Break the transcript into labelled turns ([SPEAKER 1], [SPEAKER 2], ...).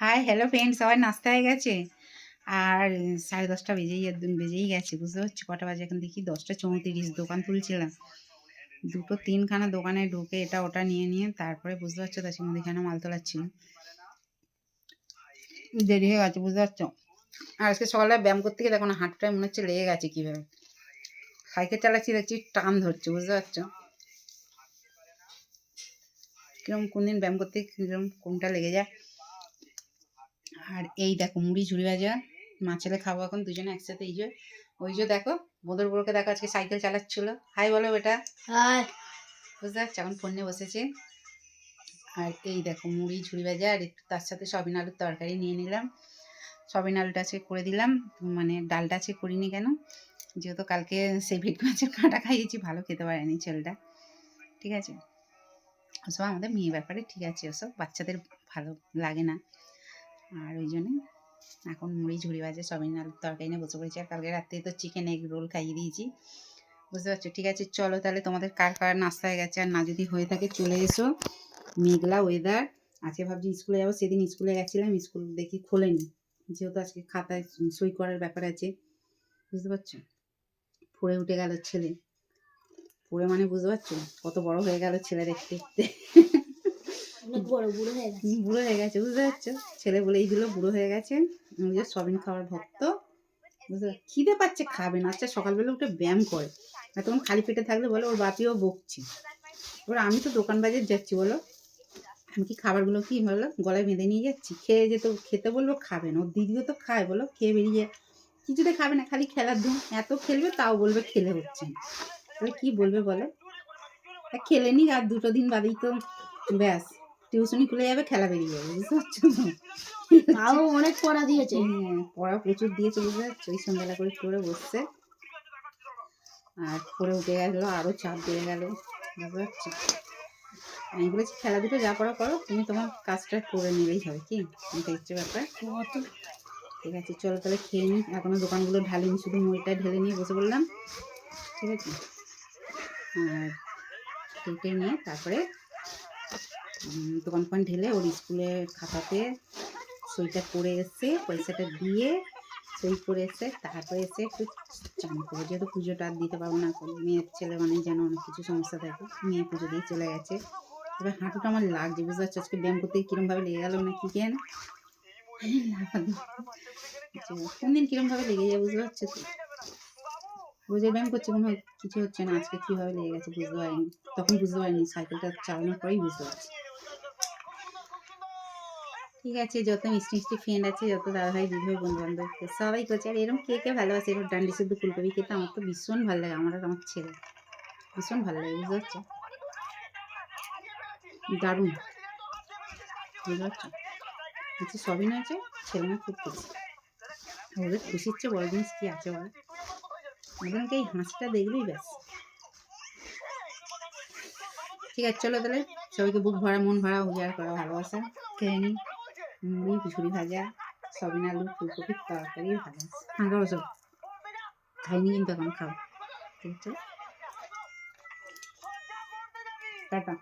[SPEAKER 1] Hi hello friend সবাই নাস্তা হয়ে গেছে? আর সাড়ে দশটা বেজেই বেজেই গেছে, বুঝতে পারছি? কটা বাজে এখন দেখি? দশটা চৌত্রিশ, দোকান তুলছিলাম দুটো তিনখানা দোকানে ঢুকে এটা ওটা নিয়ে নিয়ে তারপরে বুঝতে পারছ? তার মধ্যে এখানে মাল তোলাচ্ছিলাম দেরি হয়ে গেছে, বুঝতে পারছ? আর আজকে সকালে ব্যায়াম করতে গিয়ে দেখো না হাঁটুটায় মনে হচ্ছে লেগে গেছে কীভাবে। সাইকেল চালাচ্ছি, দেখছি টান ধরছে, বুঝতে পারছ? কিরম কোন দিন ব্যায়াম করতে কিরম কোনটা লেগে যায়? আর এই দেখো মুড়ি ঝুড়ি ভাজা মা ছেলে খাব এখন দুজনে একসাথে এই যে ওই যে দেখো বোধর বুড়োকে দেখো আজকে সাইকেল চালাচ্ছিল। হাই বলো বেটা।
[SPEAKER 2] আর
[SPEAKER 1] বুঝতে পারছি? এখন ফোন বসেছে। আর এই দেখো মুড়ি ঝুড়ি ভাজা আর একটু তার সাথে সবিন আলুর তরকারি নিয়ে নিলাম। সবিন আলুটা আজকে করে দিলাম মানে ডালটা আজকে করিনি কেন? যেহেতু কালকে সেই ভেটকি মাছের কাঁটা খাইয়েছি ভালো খেতে পারেনি ছেলেটা। ঠিক আছে? ওসব আমাদের মেয়ে ব্যাপারে ঠিক আছে ওসব বাচ্চাদের ভালো লাগে না। আর ওই জন্যে এখন মুড়ি, ঝুড়ি ভাজে সবিন আলুর তরকারি নিয়ে বসে পড়েছি। আর কালকে রাত্রে তো চিকেন এগ রোল খাইয়ে দিয়েছি। বুঝতে পারছ? ঠিক আছে, চলো তাহলে তোমাদের কার কার নাস্তা হয়ে গেছে? আর না যদি হয়ে থাকে, চলে এসো। মেঘলা ওয়েদার আজকে ভাবছি স্কুলে যাব, সেদিন স্কুলে গেছিলাম, স্কুল দেখি খোলেনি। যেহেতু আজকে খাতায় সই করার ব্যাপার আছে। বুঝতে পারছ? পড়ে উঠে গেল ছেলে। পড়ে মানে বুঝতে পারছ? কত বড় হয়ে গেল ছেলে দেখতে দেখতে।
[SPEAKER 2] বড় হয়ে গেছে।
[SPEAKER 1] বুঝতে পারছ? ছেলে বলেই দিল বুড়ো হয়ে গেছে। সবিন খাওয়ার ভক্ত, বুঝতে? খিদে পাচ্ছে, খাবে না। আচ্ছা সকালবেলা উঠে ব্যায়াম করে। আর তখন খালি পেটে থাকলে বলে, ওর বাপিও বকছে। এবার আমি তো দোকান বাজার যাচ্ছি, বলো। আমি কি খাবারগুলো কি বলো গলায় বেঁধে নিয়ে যাচ্ছি। খেয়ে যেত খেতে বলব খাবে না। ওর দিদিও তো খায়, বলো, খেয়ে বেরিয়ে কিছুতে খাবে না, খালি খেলার ধুম এত খেলবে, তাও বলবে খেলে হচ্ছে না। তাহলে কি বলবে, বলো? খেলে নি, আর দুটো দিন বাদেই তো, ব্যাস। টিউশনি খুলে যাবে খেলা বেরিয়ে যাবে বুঝতে পারছ
[SPEAKER 2] তাও অনেক পড়া দিয়েছে।
[SPEAKER 1] হ্যাঁ, পড়া প্রচুর দিয়েছে বুঝতে পারছ? ওই সন্ধ্যাবেলা করে করে বসছে। আর পড়ে উঠে গেল আরও চাপ বেড়ে গেল বুঝতে পারছ? আমি বলেছি খেলা দুটো যা পড়া করো তুমি তোমার কাজটা করে নিলেই হবে কি? এটা হচ্ছে ব্যাপার। ঠিক আছে চলো তাহলে খেয়ে নিই এখনও দোকানগুলো ঢালিনি শুধু মুড়িটা ঢেলে নিয়ে বসে বললাম ঠিক আছে? আর কেটে নিয়ে তারপরে দোকান ফোকান ঢেলে ওর স্কুলে খাতাতে সইটা করে এসে পয়সাটা দিয়ে সই করে এসে তারপরে এসে একটু চান করব। যেহেতু পুজোটা আর দিতে পারব না মেয়ের ছেলে মানে যেন অনেক কিছু সমস্যা থাকে, মেয়ে পুজো দিয়ে চলে গেছে। এবার হাঁটুটা আমার লাগছে, বুঝতে পারছ? আজকে ব্যায়াম করতে কীরমভাবে লেগে গেল না কি কেন কোন দিন কিরমভাবে লেগে যায় বুঝতে পারছ? তো রোজের ব্যায়াম করছে কোনো কিছু হচ্ছে না, আজকে কীভাবে লেগে গেছে বুঝতে পারিনি। তখন বুঝতে পারিনি, সাইকেলটা চালানোর পরেই বুঝতে পারছি। ঠিক আছে, যত মিষ্টি মিষ্টি ফ্রেন্ড আছে, যত দাদাভাই, দিদিভাই বন্ধু বান্ধব সবাই করছে আর এরকম কে কে ভালোবাসে এরকম ডান্ডি শুদ্ধ ফুলকপি খেতে আমার তো ভীষণ ভালো লাগে, আমার আমার ছেলে। ভীষণ ভালো লাগে, বুঝতে পারছ? দারুণ। বুঝতে পারছ? হচ্ছে সবই নয়েছে ছেলে না খুব খুশি। ওদের খুশির চেয়ে বড় জিনিস কী আছে বলো? ওদেরকে এই হাঁসটা দেখলেই ব্যাস। ঠিক আছে, চলো তাহলে সবাইকে বুক ভরা, মন ভরা উজাড় করা, ভালোবাসা। খেয়ে নিই মুড়ি ঝুড়ি ভাজা সবিন আলু ফুলকপির তরকারি ভাজা ফাঁকা বসো খাইনি কিন্তু এখন খাও ঠিক টাটা।